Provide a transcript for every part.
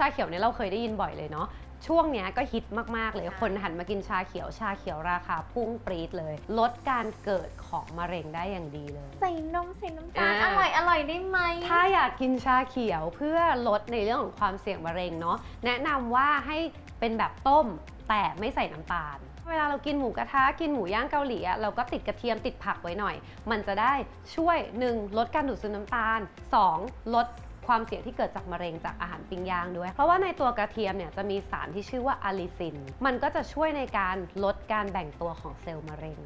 ชาเขียวเนี่ยเราเคยได้ยินบ่อยเลยเนาะช่วงเนี้ยก็ฮิตมาก ๆ เลยค่ะคนหันมากินชาเขียว ชาเขียวราคาพุ่งปรี๊ดเลย ลดการเกิดของมะเร็งได้อย่างดีเลย ใส่นมใส่น้ำตาลอ่าอร่อยอร่อยได้ไหม ถ้าอยากกินชาเขียวเพื่อลดในเรื่องของความเสี่ยงมะเร็งเนาะแนะนำว่าให้เป็นแบบต้มแต่ไม่ใส่น้ำตาล เวลาเรากินหมูกระทะกินหมูย่างเกาหลีอะเราก็ติดกระเทียมติดผักไว้หน่อย มันจะได้ช่วย 1. ลดการดูดซึมน้ำตาล 2. ลด ความเสี่ยงที่เกิดจากมะเร็งจากอาหารปิ้งย่างด้วย เพราะว่าในตัวกระเทียมเนี่ยจะมีสารที่ชื่อว่าอะลิซิน มันก็จะช่วยในการลดการแบ่งตัวของเซลล์มะเร็ง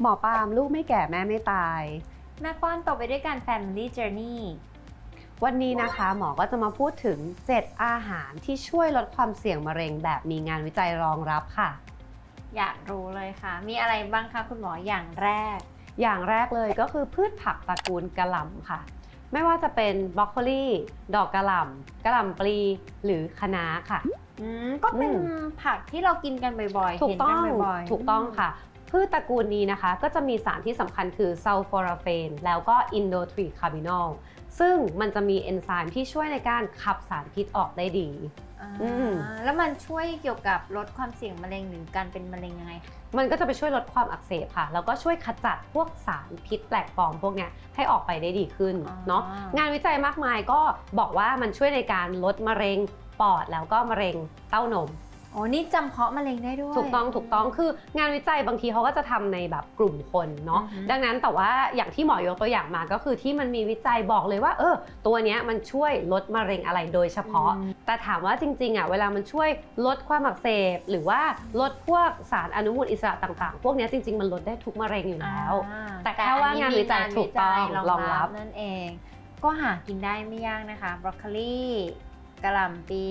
หมอปาล์มลูกไม่แก่แม่ไม่ตาย แม่ป้อนโตไปด้วยกัน Family Journey วันนี้นะคะหมอก็จะมาพูดถึง 7 อาหารที่ช่วยลดความเสี่ยงมะเร็งแบบมีงานวิจัยรองรับค่ะ อยากรู้เลยค่ะ มีอะไรบ้างคะคุณหมออย่างแรก อย่างแรกเลยก็คือพืชผักตระกูลกะหล่ำค่ะ ไม่ว่าจะเป็นบรอกโคลีดอกกะหล่ำกะหล่ำปลีหรือคะน้าค่ะ อืมก็เป็นอืม ผักที่เรากินกันบ่อยๆถูกเห็นต้กัอนงบ่อยๆ ถูกต้องค่ะ พืชตระกูลนี้นะคะ ก็จะมีสารที่สำคัญคือซัลฟอราเฟนแล้วก็อินโดทรีคาร์บินอลซึ่งมันจะมีเอนไซม์ที่ช่วยในการขับสารพิษออกได้ดีอ่าอืม แล้วมันช่วยเกี่ยวกับลดความเสี่ยงมะเร็งหรือการเป็นมะเร็งยังไงคะมันก็จะไปช่วยลดความอักเสบค่ะ แล้วก็ช่วยขจัดพวกสารพิษแปลกปลอมพวกเนี้ยให้ออกไปได้ดีขึ้นเนาะ งานวิจัยมากมายก็บอกว่ามันช่วยในการลดมะเร็งปอดแล้วก็มะเร็งเต้านม โอ้นี่จำเพาะมะเร็งได้ด้วย ถูกต้องถูกต้องคืองานวิจัยบางทีเขาก็จะทำในแบบกลุ่มคนเนาะอือฮึดังนั้นแต่ว่าอย่างที่หมอยกตัวอย่างมาก็คือที่มันมีวิจัยบอกเลยว่า เออ ตัวเนี้ยมันช่วยลดมะเร็งอะไรโดยเฉพาะอืมแต่ถามว่าจริงๆอะเวลามันช่วยลดความอักเสบ หรือว่าลดพวกสารอนุมูลอิสระต่างๆ พวกเนี้ยจริง ๆ มันลดได้ทุกมะเร็งอยู่แล้วอ่าแต่แค่ว่างานวิจัยถูกต้องรองรับนั่นเอง ก็หากินได้ไม่ยากนะคะบรอกโคลี กระหล่ำปี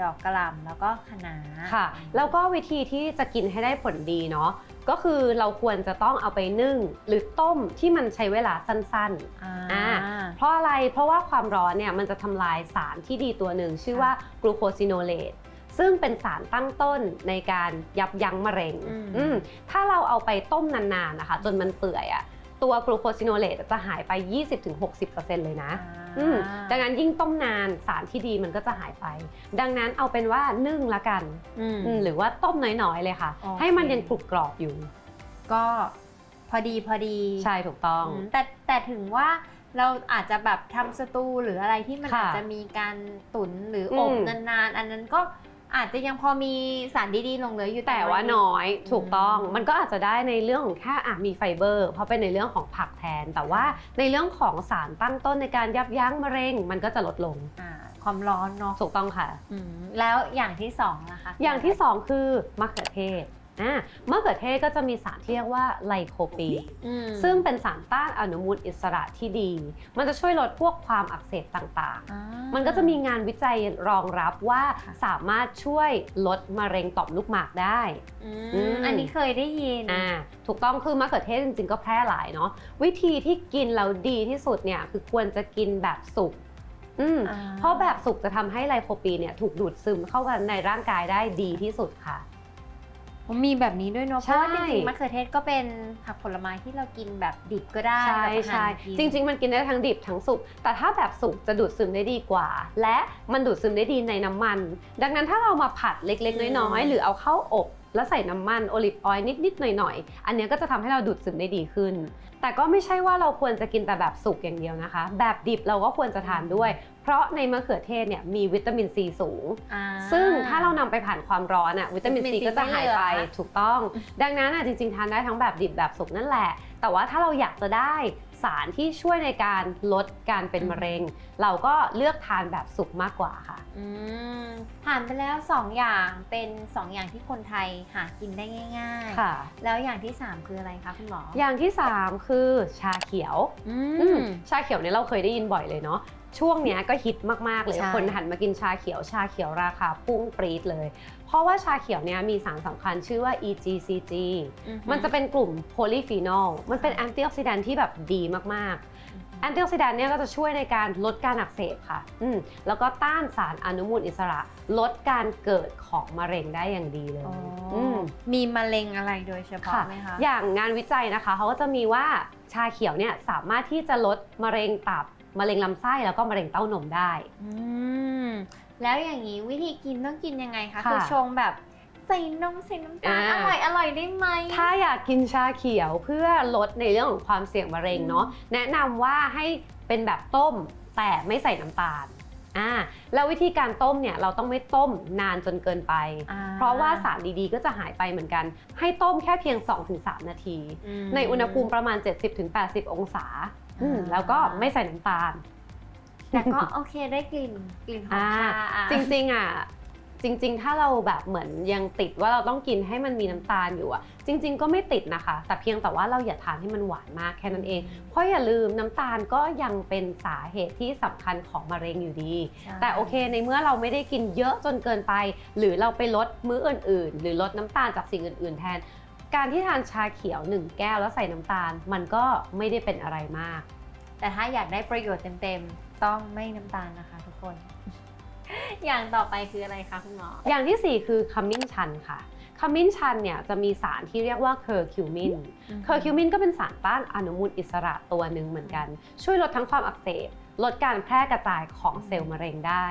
ดอกกระหล่ำแล้วก็คะน้าค่ะ แล้วก็วิธีที่จะกินให้ได้ผลดีเนาะก็คือเราควรจะต้องเอาไปนึ่งหรือต้มที่มันใช้เวลาสั้นอ่าอ่าๆเพราะอะไรเพราะว่าความร้อนเนี่ยมันจะทำลายสารที่ดีตัวหนึ่งชื่อว่ากลูโคซิโนเลตซึ่งเป็นสารตั้งต้นในการยับยั้งมะเร็งอืม อืมถ้าเราเอาไปต้มนานๆนะคะ จนมันเปื่อยอะ ตัวกลูโคซิโนเลตจะหายไป 20-60%เลยนะอืมดังนั้นยิ่งต้มนานสารที่ดีมันก็จะหายไป ดังนั้นเอาเป็นว่านึ่งละกันอืมอืมหรือว่าต้มน้อยๆเลยค่ะโอเคให้มันยังกรุบกรอบอยู่ ก็พอดีพอดีใช่ถูกต้องอืมแต่แต่ถึงว่าเราอาจจะแบบทำสตูหรืออะไรที่มันค่ะอาจจะมีการตุ๋นหรืออมบนานๆ อันนั้นก็ อาจจะยังพอมีสารดีๆหลงเหลืออยู่แต่ว่ามัน้อยถูกต้องอืมมันก็อาจจะได้ในเรื่องของแค่อะมีไฟเบอร์ เพราะเป็นในเรื่องของผักแทน แต่ว่าในเรื่องของสารตั้งต้นในการยับยั้งมะเร็ง มันก็จะลดลงอ่าความร้อนเนาะถูกต้องค่ะอืมแล้วอย่างที่สองนะคะ อย่างที่2คือมะเขือเทศ อ่ามะเขือเทศก็จะมีสารที่เรียกว่าไลโคปีนอืมซึ่งเป็นสารต้านอนุมูลอิสระที่ดี มันจะช่วยลดพวกความอักเสบต่างๆอ่ามันก็จะมีงานวิจัยรองรับว่าค่ะสามารถช่วยลดมะเร็งต่อมลูกหมากได้อืมอืมอันนี้เคยได้ยินอ่าถูกต้องคือมะเขือเทศจริงๆก็แพร่หลายเนาะวิธีที่กินแล้วดีที่สุดเนี่ยคือควรจะกินแบบสุกอืมอ่าเพราะแบบสุกจะทำให้ไลโคปีนเนี่ยถูกดูดซึมเข้ากันในร่างกายได้ดีที่สุดค่ะ มีแบบนี้ด้วยเนาะเพใช่ราะว่าจริงๆมะเขือเทศก็เป็นผักผลไม้ที่เรากินแบบดิบก็ได้ใช่แบบใช่หั่นกินจริง ๆ มันกินได้ทั้งดิบทั้งสุกแต่ถ้าแบบสุกจะดูดซึมได้ดีกว่า และมันดูดซึมได้ดีในน้ำมัน ดังนั้นถ้าเรามาผัดเล็กอืมๆน้อยๆ หรือเอาเข้าอบ แล้วใส่น้ำมันโอลิฟออยล์นิด ๆ หน่อย ๆ อันเนี้ยก็จะทำให้เราดูดซึมได้ดีขึ้น แต่ก็ไม่ใช่ว่าเราควรจะกินแต่แบบสุกอย่างเดียวนะคะ แบบดิบเราก็ควรจะทานด้วย เพราะในมะเขือเทศเนี่ยมีวิตามินซีสูงอ่าซึ่งถ้าเรานำไปผ่านความร้อนอะวิตามินวิตามิซีน C ก็จะหายไปไม่เหลือถูกต้อง ดังนั้นอะจริง ๆ ทานได้ทั้งแบบดิบแบบสุกนั่นแหละ แต่ว่าถ้าเราอยากจะได้ สารที่ช่วยในการลดการเป็นมะเร็ง เราก็เลือกทานแบบสุกมากกว่าค่ะ อืมผ่านไปแล้ว 2 อย่างเป็น 2 อย่างที่คนไทยหากินได้ง่ายค่ะๆแล้วอย่างที่ 3 คืออะไรคะคุณหมออย่างที่ 3 คือชาเขียวอือืมมชาเขียวเนี่ยเราเคยได้ยินบ่อยเลยเนาะ ช่วงเนี้ยก็ฮิตมาก ๆ เลยใช่ คนหันมากินชาเขียวชาเขียวราคาพุ่งปรี๊ดเลย เพราะว่าชาเขียวเนี่ยมีสารสำคัญชื่อว่า EGCG อือฮึมันจะเป็นกลุ่มโพลีฟีนอล มันเป็นแอนตี้ออกซิแดนที่แบบดีมาก ๆ แอนตี้ออกซิแดนเนี่ยก็จะช่วยในการลดการอักเสบค่ะอืมแล้วก็ต้านสารอนุมูลอิสระ ลดการเกิดของมะเร็งได้อย่างดีเลยอ๋ออมมีมะเร็งอะไรโดยเฉพาะค่ะไหมคะ อย่างงานวิจัยนะคะเขาก็จะมีว่าชาเขียวเนี่ยสามารถที่จะลดมะเร็งตับ มะเร็งลำไส้แล้วก็มะเร็งเต้านมได้ อืมแล้วอย่างนี้วิธีกินต้องกินยังไงคะค่ะคือชงแบบใส่นมใส่น้ำตาลอ่า อร่อยอร่อยได้ไหม ถ้าอยากกินชาเขียวเพื่อลดในเรื่องของความเสี่ยงมะเร็งเนาะแนะนำว่าให้เป็นแบบต้มแต่ไม่ใส่น้ำตาลอ่าแล้ววิธีการต้มเนี่ยเราต้องไม่ต้มนานจนเกินไป อ่เพราะว่าสารดีๆก็จะหายไปเหมือนกัน ให้ต้มแค่เพียง 2-3 นาทีมในอุณหภูมิประมาณ 70-80 องศา อืมอ่าแล้วก็ไม่ใส่น้ำตาล แต่ก็โอเคได้กลิ่นกลิ่นของอ่าชาอะจริงๆอะจริง ๆ ถ้าเราแบบเหมือนยังติดว่าเราต้องกินให้มันมีน้ำตาลอยู่อะ จริง ๆ ก็ไม่ติดนะคะ แต่เพียงแต่ว่าเราอย่าทานให้มันหวานมากแค่นั้นเอง เพราะอย่าลืมน้ำตาลก็ยังเป็นสาเหตุที่สำคัญของมะเร็งอยู่ดี ใช่แต่โอเคในเมื่อเราไม่ได้กินเยอะจนเกินไป หรือเราไปลดมื้ออื่น ๆ หรือลดน้ำตาลจากสิ่งอื่น ๆ แทน การที่ทานชาเขียว 1 แก้วแล้วใส่น้ำตาล มันก็ไม่ได้เป็นอะไรมาก แต่ถ้าอยากได้ประโยชน์เต็มๆ ต้องไม่น้ำตาลนะคะทุกคน อย่างต่อไปคืออะไรคะคุณหมอ อย่างที่ 4 คือขมิ้นชันค่ะขมิ้นชันเนี่ยจะมีสารที่เรียกว่าเคอร์คิวมิน เคอร์คิวมินก็เป็นสารต้านอนุมูลอิสระตัวหนึ่งเหมือนกัน ช่วยลดทั้งความอักเสบ ลดการแพร่กระจายของเซลล์มะเร็งได้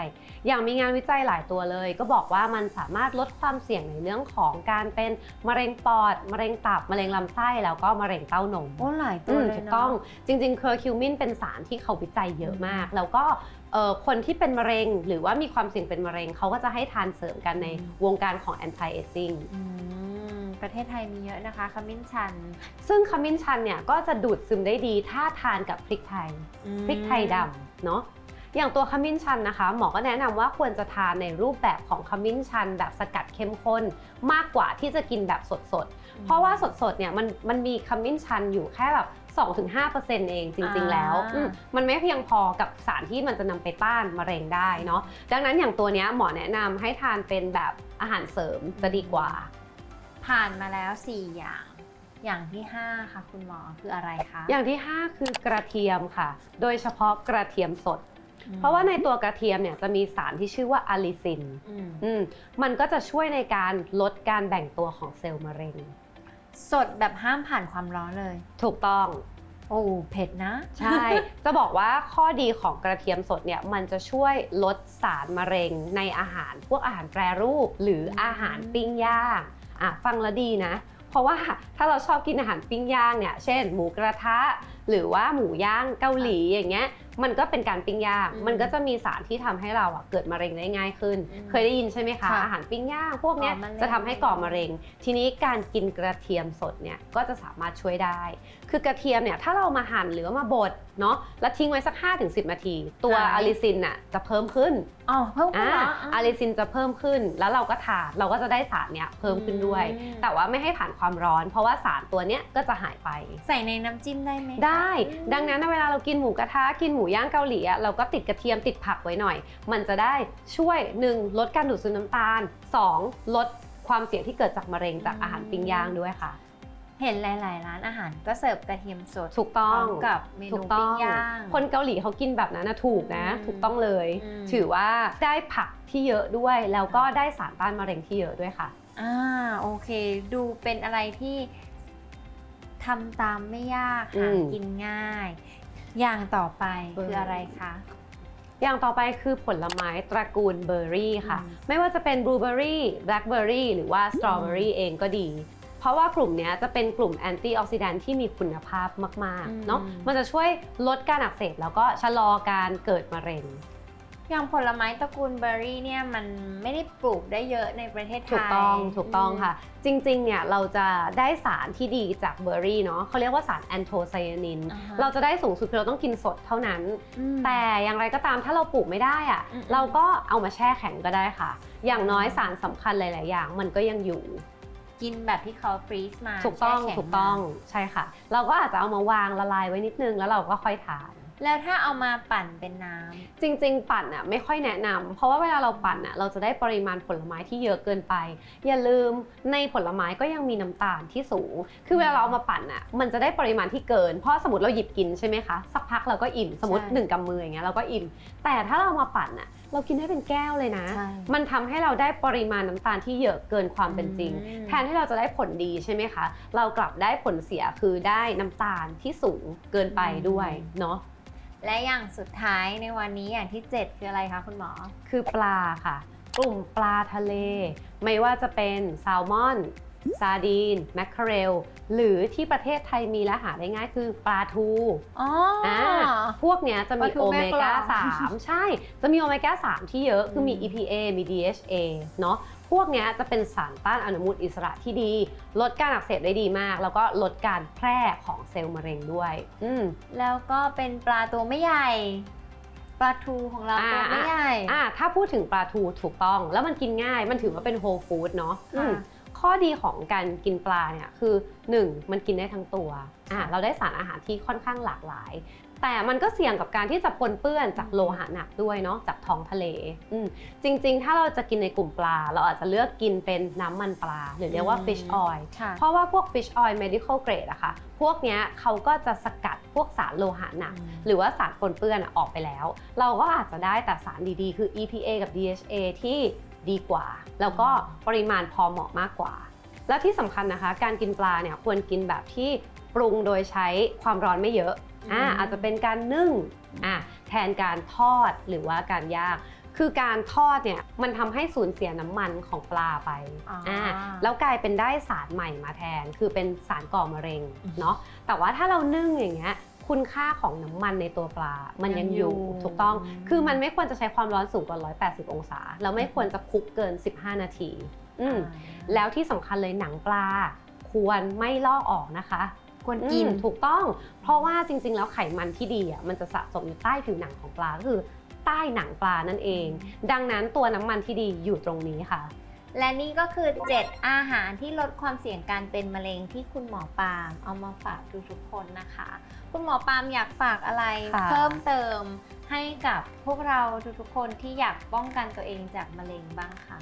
อย่างมีงานวิจัยหลายตัวเลย ก็บอกว่ามันสามารถลดความเสี่ยงในเรื่องของการเป็นมะเร็งปอด มะเร็งตับ มะเร็งลำไส้ แล้วก็มะเร็งเต้านมโอ้หลายตัอืวมเลยถูกเนาะต้อง จริงๆเคอร์คิวมินเป็นสารที่เขาวิจัยเยอะมาก แล้วก็เอ่อคนที่เป็นมะเร็ง หรือว่ามีความเสี่ยงเป็นมะเร็งเขาก็จะให้ทานเสริมกันในวงการของ anti aging อืม ประเทศไทยมีเยอะนะคะขมิ้นชันซึ่งขมิ้นชันเนี่ยก็จะดูดซึมได้ดีถ้าทานกับพริกไทย พริกไทยดำเนาะอย่างตัวขมิ้นชันนะคะ หมอก็แนะนำว่าควรจะทานในรูปแบบของขมิ้นชัน แบบสกัดเข้มข้นมากกว่าที่จะกินแบบสดๆ เพราะว่าสดๆเนี่ยมันมันมีขมิ้นชันอยู่แค่แบบ2-5%เองจริง ๆ แล้วอ่าอืมมันไม่เพียงพอกับสารที่มันจะนำไปต้านมะเร็งได้เนาะดังนั้นอย่างตัวเนี้ยหมอแนะนำให้ทานเป็นแบบอาหารเสริมจะดีกว่า ผ่านมาแล้ว 4 อย่าง อย่างที่ 5 ค่ะ คุณหมอคืออะไรคะ อย่างที่ 5 คือกระเทียมค่ะ โดยเฉพาะกระเทียมสดอืมเพราะว่าในตัวกระเทียมเนี่ยจะมีสารที่ชื่อว่าอะลิซินอืมอืมมันก็จะช่วยในการลดการแบ่งตัวของเซลล์มะเร็ง สดแบบห้ามผ่านความร้อนเลย ถูกต้อง โอ้เผ็ดนะ ใช่ จะบอกว่าข้อดีของกระเทียมสดเนี่ยมันจะช่วยลดสารมะเร็งในอาหาร พวกอาหารแปรรูป หรืออาหารปิ้งย่าง อะฟังแล้วดีนะ เพราะว่าถ้าเราชอบกินอาหารปิ้งย่างเนี่ย เช่น หมูกระทะ หรือว่าหมูย่างเกาหลีอย่างเงี้ยมันก็เป็นการปิ้งย่างอืมมันก็จะมีสารที่ทำให้เราอะเกิดมะเร็งได้ง่ายขึ้นอืมเคยได้ยินใช่ไหมคะค่ะอาหารปิ้งย่างพวกเนี้ยก่อมะเร็งจะทำให้ก่อมะเร็ง ทีนี้การกินกระเทียมสดเนี่ยก็จะสามารถช่วยได้ คือกระเทียมเนี่ยถ้าเรามาหั่นหรือว่ามาบดเนาะแล้วทิ้งไว้สัก 5-10 นาที ตัวหายอะลิซินน่ะจะเพิ่มขึ้นอ๋อเพิ่มขึ้นอ่าเหรออะลิซินจะเพิ่มขึ้น แล้วเราก็ทานเราก็จะได้สารเนี้ยเพิ่มขึ้นด้วยอืมแต่ว่าไม่ให้ผ่านความร้อน เพราะว่าสารตัวเนี้ยก็จะหายไป ใส่ในน้ำจิ้มได้ไหมคะได้อืมดังนั้นเวลาเรากินหมูกระทะกินหมูย่างเกาหลีอะเราก็ติดกระเทียมติดผักไว้หน่อย มันจะได้ช่วย 1. ลดการดูดซึมน้ำตาล 2. ลดความเสี่ยงที่เกิดจากมะเร็งจากอาหารปิ้งย่างด้วยค่ะ เห็นหลาย ๆ ร้านอาหารก็เสิร์ฟกระเทียมสดถูกต้องพร้อมกับเมถูนูกต้ปิ้องงย่าง คนเกาหลีเขากินแบบนั้นนะถูกนะ อืมถูกต้องเลย อืม ถือว่าได้ผักที่เยอะด้วย แล้วก็ได้สารต้านมะเร็งที่เยอะด้วยค่ะ อ่าโอเค ดูเป็นอะไรที่ ทำตามไม่ยากอืหามกินง่าย อย่างต่อไปเออคืออะไรคะ อย่างต่อไปคือผลไม้ตระกูลเบอร์รี่ค่ะ อืม ไม่ว่าจะเป็นบลูเบอร์รี่แบล็คเบอร์รี่หรือว่าสตรอเบอรี่เองก็ดี เพราะว่ากลุ่มเนี้ยจะเป็นกลุ่มแอนตี้ออกซิแดนที่มีคุณภาพมาก อืม ๆ เนาะมันจะช่วยลดการอักเสบแล้วก็ชะลอการเกิดมะเร็ง อย่างผลไม้ตระกูลเบอร์รี่เนี่ยมันไม่ได้ปลูกได้เยอะในประเทศไทย ถูกต้องถูกต้องมค่ะ จริงๆเนี่ยเราจะได้สารที่ดีจากเบอร์รี่เนาะเขาเรียกว่าสารแอนโทไซยานินอ่าฮะเราจะได้สูงสุดคือเราต้องกินสดเท่านั้นอืมแต่อย่างไรก็ตามถ้าเราปลูกไม่ได้อะอืมเราก็เอามาแช่แข็งก็ได้ค่ะ อย่างน้อยสารสำคัญหลาย ๆ อย่างมันก็ยังอยู่กินแบบที่เขาฟรีซมาถูกต้องแช่แข็ถูกต้องมาใช่ค่ะ เราก็อาจจะเอามาวางละลายไว้นิดนึงแล้วเราก็ค่อยทาน แล้วถ้าเอามาปั่นเป็นน้ำ จริง ๆ ปั่นอะไม่ค่อยแนะนำเพราะว่าเวลาเราปั่นอะเราจะได้ปริมาณผลไม้ที่เยอะเกินไป อย่าลืมในผลไม้ก็ยังมีน้ำตาลที่สูง คือเวลาเราเอามาปั่นอะมันจะได้ปริมาณที่เกิน เพราะสมมติเราหยิบกินใช่ไหมคะ สักพักเราก็อิ่มสมมติใช่หนึ่งกำมืออย่างเงี้ยเราก็อิ่ม แต่ถ้าเรามาปั่นอะเรากินได้เป็นแก้วเลยนะ ใช่มันทำให้เราได้ปริมาณน้ำตาลที่เยอะเกินความเป็นจริง อืม แทนที่เราจะได้ผลดีใช่ไหมคะ เรากลับได้ผลเสียคือได้น้ำตาลที่สูงเกินไปด้วยเนาะ และอย่างสุดท้ายในวันนี้อย่างที่ 7 คืออะไรคะคุณหมอ คือปลาค่ะ กลุ่มปลาทะเล ไม่ว่าจะเป็นแซลมอน ซาดีนแมคเคอเรล หรือที่ประเทศไทยมีและหาได้ง่ายคือปลาทูอ๋อออ่าพวกเนี้ยจะปมีลาทูโอแม่เมกลก้าอง3ใช่ จะมีโอเมก้า 3 ที่เยอะคือมีอืม EPA มี DHA เนาะพวกเนี้ยจะเป็นสารต้านอนุมูลอิสระที่ดี ลดการอักเสบได้ดีมาก แล้วก็ลดการแพร่ของเซลล์มะเร็งด้วย อืม แล้วก็เป็นปลาตัวไม่ใหญ่ ปลาทูของเราอ่า ตัวไม่ใหญ่ อ่าถ้าพูดถึงปลาทูถูกต้อง แล้วมันกินง่ายมันถือว่าเป็นโฮลฟู้ดเนาะค่ะอืม ข้อดีของการกินปลาเนี่ยคือ 1. มันกินได้ทั้งตัวอ่าค่ะเราได้สารอาหารที่ค่อนข้างหลากหลาย แต่มันก็เสี่ยงกับการที่จะปนเปื้อนจากโลหะหนักด้วยเนาะจากท้องทะเลอืมจริง ๆ ถ้าเราจะกินในกลุ่มปลา เราอาจจะเลือกกินเป็นน้ำมันปลา หรือเรียกว่า fish oil ค่ะ เพราะว่าพวก fish oil medical grade อะค่ะ พวกเนี้ยเขาก็จะสกัดพวกสารโลหะหนักอืมหรือว่าสารปนเปื้อนอะออกไปแล้ว เราก็อาจจะได้แต่สารดีๆ คือ EPA กับ DHA ที่ ดีกว่า แล้วก็ปริมาณพอเหมาะมากกว่า แล้วที่สำคัญนะคะ การกินปลาเนี่ยควรกินแบบที่ปรุงโดยใช้ความร้อนไม่เยอะอ่าอืมอาจจะเป็นการนึ่งอ่าแทนการทอดหรือว่าการย่างคือการทอดเนี่ยมันทำให้สูญเสียน้ำมันของปลาไปอ๋ออ่าแล้วกลายเป็นได้สารใหม่มาแทน คือเป็นสารก่อมะเร็งอืมเนาะแต่ว่าถ้าเรานึ่งอย่างเงี้ย คุณค่าของน้ำมันในตัวปลา มันยังอยู่ยังอยู่ถูกต้อง คือมันไม่ควรจะใช้ความร้อนสูงกว่า 180 องศา แล้วไม่ควรจะคลุกเกิน 15 นาทีอืมแล้วที่สำคัญเลยหนังปลา ควรไม่ลอกออกนะคะควรกินอืมถูกต้อง เพราะว่าจริง ๆ แล้วไขมันที่ดีอะมันจะสะสมอยู่ใต้ผิวหนังของปลาก็คือ ใต้หนังปลานั่นเอง ดังนั้นตัวน้ำมันที่ดีอยู่ตรงนี้ค่ะและนี่ก็คือ 7 อาหารที่ลดความเสี่ยงการเป็นมะเร็งที่คุณหมอปาล์มเอามาฝากทุกๆคนนะคะ คุณหมอปาล์มอยากฝากอะไรค่ะ เพิ่มเติมให้กับพวกเราทุกๆคนที่อยากป้องกันตัวเองจากมะเร็งบ้างคะ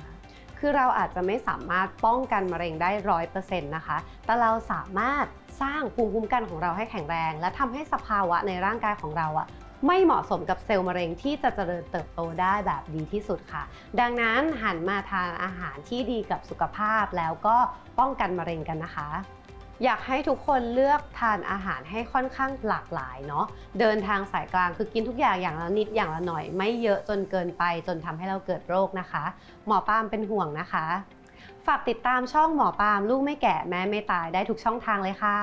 คือเราอาจจะไม่สามารถป้องกันมะเร็งได้ร้อยเปอร์เซ็นต์นะคะ แต่เราสามารถสร้างภูมิคุ้มกันของเราให้แข็งแรง และทำให้สภาวะในร่างกายของเราอะไม่เหมาะสมกับเซลล์มะเร็งที่จะเจริญเติบโตได้แบบดีที่สุดค่ะ ดังนั้นหันมาทานอาหารที่ดีกับสุขภาพแล้วก็ป้องกันมะเร็งกันนะคะ อยากให้ทุกคนเลือกทานอาหารให้ค่อนข้างหลากหลายเนาะเดินทางสายกลางคือกินทุกอย่างอย่างละนิดอย่างละหน่อย ไม่เยอะจนเกินไปจนทำให้เราเกิดโรคนะคะ หมอปามเป็นห่วงนะคะ ฝากติดตามช่องหมอปามลูกไม่แก่แม่ไม่ตายได้ทุกช่องทางเลยค่ะ